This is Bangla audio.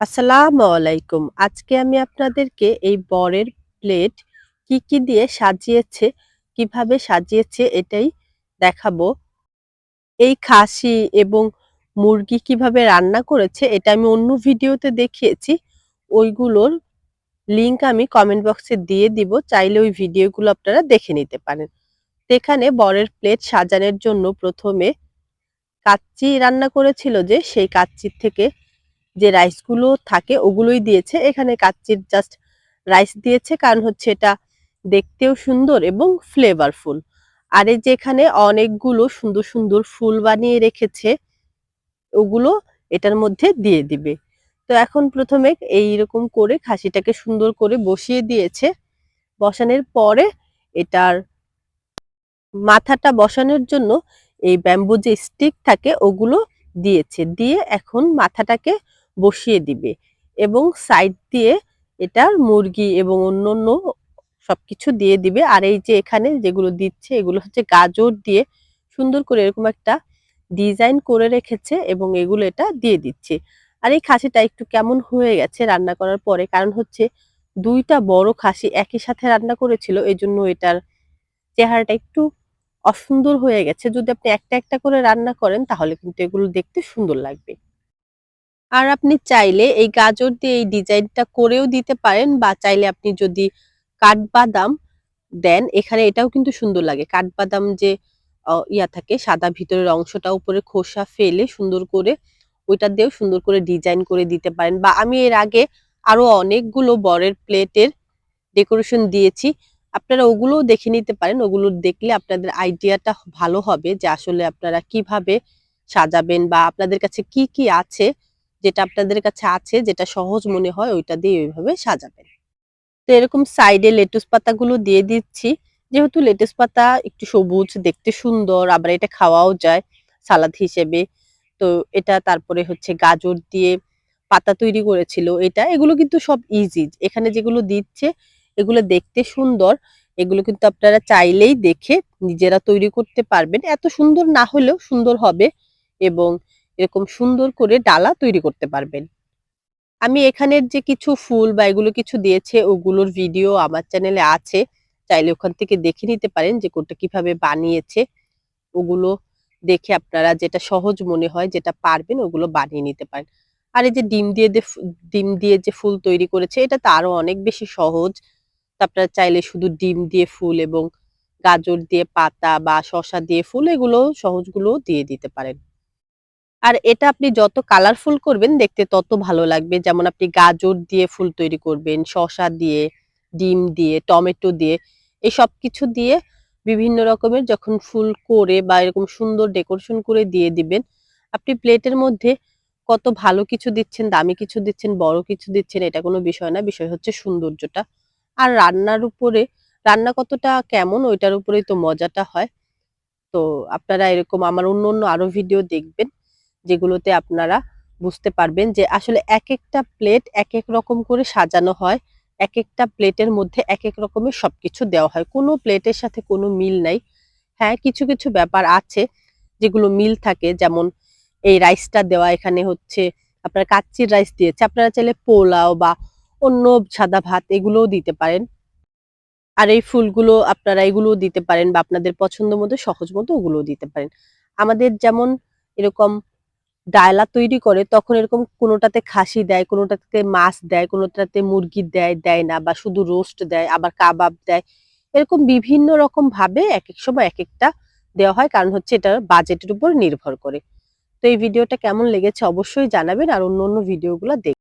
আসসালামু আলাইকুম। আজকে আমি আপনাদেরকে এই বরের প্লেট কি, কি দিয়ে সাজিয়েছে, কীভাবে সাজিয়েছে এটাই দেখাবো। এই খাসি এবং মুরগি কীভাবে রান্না করেছে এটা আমি অন্য ভিডিওতে দেখিয়েছি। ওইগুলোর লিংক আমি কমেন্ট বক্সে দিয়ে দিব। চাইলে ওই ভিডিওগুলো আপনারা দেখে নিতে পারেন। তো এখানে বরের প্লেট সাজানোর জন্য ১ম এ কাচ্চি রান্না করেছিল যে সেই কাচ্চির থেকে যে রাইসগুলো থাকে ওগুলোই দিয়েছে। এখানে কাচ্চির জাস্ট রাইস দিয়েছে কারণ হচ্ছে এটা দেখতেও সুন্দর এবং ফ্লেভারফুল। আর এই যে এখানে অনেকগুলো সুন্দর, সুন্দর ফুল বানিয়ে রেখেছে। ওগুলো এটার মধ্যে দিয়ে দিবে। তো এখন ১ম এ এইরকম করে খাসিটাকে সুন্দর করে বসিয়ে দিয়েছে। বসানোর পরে এটার মাথাটা বসানোর জন্য এই ব্যাম্বু যে স্টিক থাকে ওগুলো দিয়েছে। দিয়ে এখন মাথাটাকে বসিয়ে দিবে এবং সাইড দিয়ে এটার মুরগি এবং অন্য অন্য সবকিছু দিয়ে দিবে। আর এই যে এখানে যেগুলো দিচ্ছে এগুলো হচ্ছে গাজর দিয়ে সুন্দর করে এরকম একটা ডিজাইন করে রেখেছে এবং এগুলো এটা দিয়ে দিচ্ছে। আর এই খাসিটা একটু কেমন হয়ে গেছে রান্না করার পরে কারণ হচ্ছে দুইটা বড় খাসি একই সাথে রান্না করেছিল এই জন্য এটার চেহারাটা একটু অসুন্দর হয়ে গেছে। যদি আপনি একটা, একটা করে রান্না করেন তাহলে কিন্তু এগুলো দেখতে সুন্দর লাগবে। আর আপনি চাইলে এই গাজর দিয়ে এই ডিজাইনটা করেও দিতে পারেন বা চাইলে আপনি যদি কাঠবাদাম দেন এখানে এটাও কিন্তু সুন্দর লাগে। কাঠবাদাম যে ইয়া থাকে সাদা ভিতরের অংশটা উপরে খোসা ফেলে সুন্দর করে ওইটা দিয়েও সুন্দর করে ডিজাইন করে দিতে পারেন বা আমি এর আগে আরও অনেকগুলো বরের প্লেটের ডেকোরেশন দিয়েছি। আপনারা ওগুলোও দেখে নিতে পারেন। ওগুলো দেখলে আপনাদের আইডিয়াটা ভালো হবে যে আসলে আপনারা কীভাবে সাজাবেন বা আপনাদের কাছে কি, কি আছে যেটা আপনাদের কাছে আছে যেটা সহজ মনে হয় ওইটা দিয়ে ওইভাবে সাজাবেন। তো এরকম সাইডে লেটুস পাতাগুলো দিয়ে দিচ্ছি। যেহেতু লেটুস পাতা একটু সবুজ, দেখতে সুন্দর আবার এটা খাওয়াও যায় সালাদ হিসেবে। তো এটা তারপরে হচ্ছে গাজর দিয়ে পাতা তৈরি করেছিল এটা। এগুলো কিন্তু সব ইজি। এখানে যেগুলো দিচ্ছে এগুলো দেখতে সুন্দর। এগুলো কিন্তু আপনারা চাইলেই দেখে নিজেরা তৈরি করতে পারবেন। এত সুন্দর না হলেও সুন্দর হবে এবং এরকম সুন্দর করে ডালা তৈরি করতে পারবেন। আমি এখানের যে কিছু ফুল বা এগুলো কিছু দিয়েছে, ওগুলোর ভিডিও আমার চ্যানেলে আছে। চাইলে ওখান থেকে দেখে নিতে পারেন যে কোনটা কীভাবে বানিয়েছে। ওগুলো দেখে আপনারা যেটা সহজ মনে হয়, যেটা পারবেন ওগুলো বানিয়ে নিতে পারেন। আর এই যে ডিম দিয়ে ডিম দিয়ে যে ফুল তৈরি করেছে, এটা তো আরও অনেক বেশি সহজ। আপনারা চাইলে শুধু ডিম দিয়ে ফুল এবং গাজর দিয়ে পাতা বা শসা দিয়ে ফুল এগুলো সহজগুলোও দিয়ে দিতে পারেন। আর এটা আপনি যত কালারফুল করবেন দেখতে তত ভালো লাগবে। যেমন আপনি গাজর দিয়ে ফুল তৈরি করবেন, শসা দিয়ে, ডিম দিয়ে, টমেটো দিয়ে এই সবকিছু দিয়ে বিভিন্ন রকমের যখন ফুল করে বা এরকম সুন্দর ডেকোরেশন করে দিয়ে দিবেন। আপনি প্লেটের মধ্যে কত ভালো কিছু দিচ্ছেন, দামি কিছু দিচ্ছেন, বড় কিছু দিচ্ছেন এটা কোনো বিষয় না। বিষয় হচ্ছে সৌন্দর্যটা। আর রান্নার উপরে রান্না কতটা কেমন ওইটার উপরেই তো মজাটা হয়। তো আপনারা এরকম আমার অন্য, অন্য আরও ভিডিও দেখবেন। যেগুলোতে আপনারা বুঝতে পারবেন যে আসলে এক একটা প্লেট এক এক রকম করে সাজানো হয়। এক একটা প্লেটের মধ্যে এক এক রকমের সব কিছু দেওয়া হয়। কোনো প্লেটের সাথে কোনো মিল নাই। হ্যাঁ, কিছু, কিছু ব্যাপার আছে যেগুলো মিল থাকে যেমন এই রাইসটা দেওয়া এখানে হচ্ছে আপনার কাচ্চির রাইস দিয়েছে। আপনারা চাইলে পোলাও বা অন্য সাদা ভাত এগুলোও দিতে পারেন। আর এই ফুলগুলো আপনারা এগুলোও দিতে পারেন বা আপনাদের পছন্দ মতো সহজ মতো ওগুলোও দিতে পারেন। আমাদের যেমন এরকম ডায়লা তৈরি করে তখন এরকম কোনোটাতে খাসি দেয়, কোনোটাতে মাছ দেয়, কোনোটাতে মুরগি দেয়, দেয় না বা শুধু রোস্ট দেয়, আবার কাবাব দেয়। এরকম বিভিন্ন রকম ভাবে এক এক সময় এক একটা দেওয়া হয় কারণ হচ্ছে এটা বাজেটের উপর নির্ভর করে। তো এই ভিডিওটা কেমন লেগেছে অবশ্যই জানাবেন আর অন্য, অন্য ভিডিওগুলো দেখ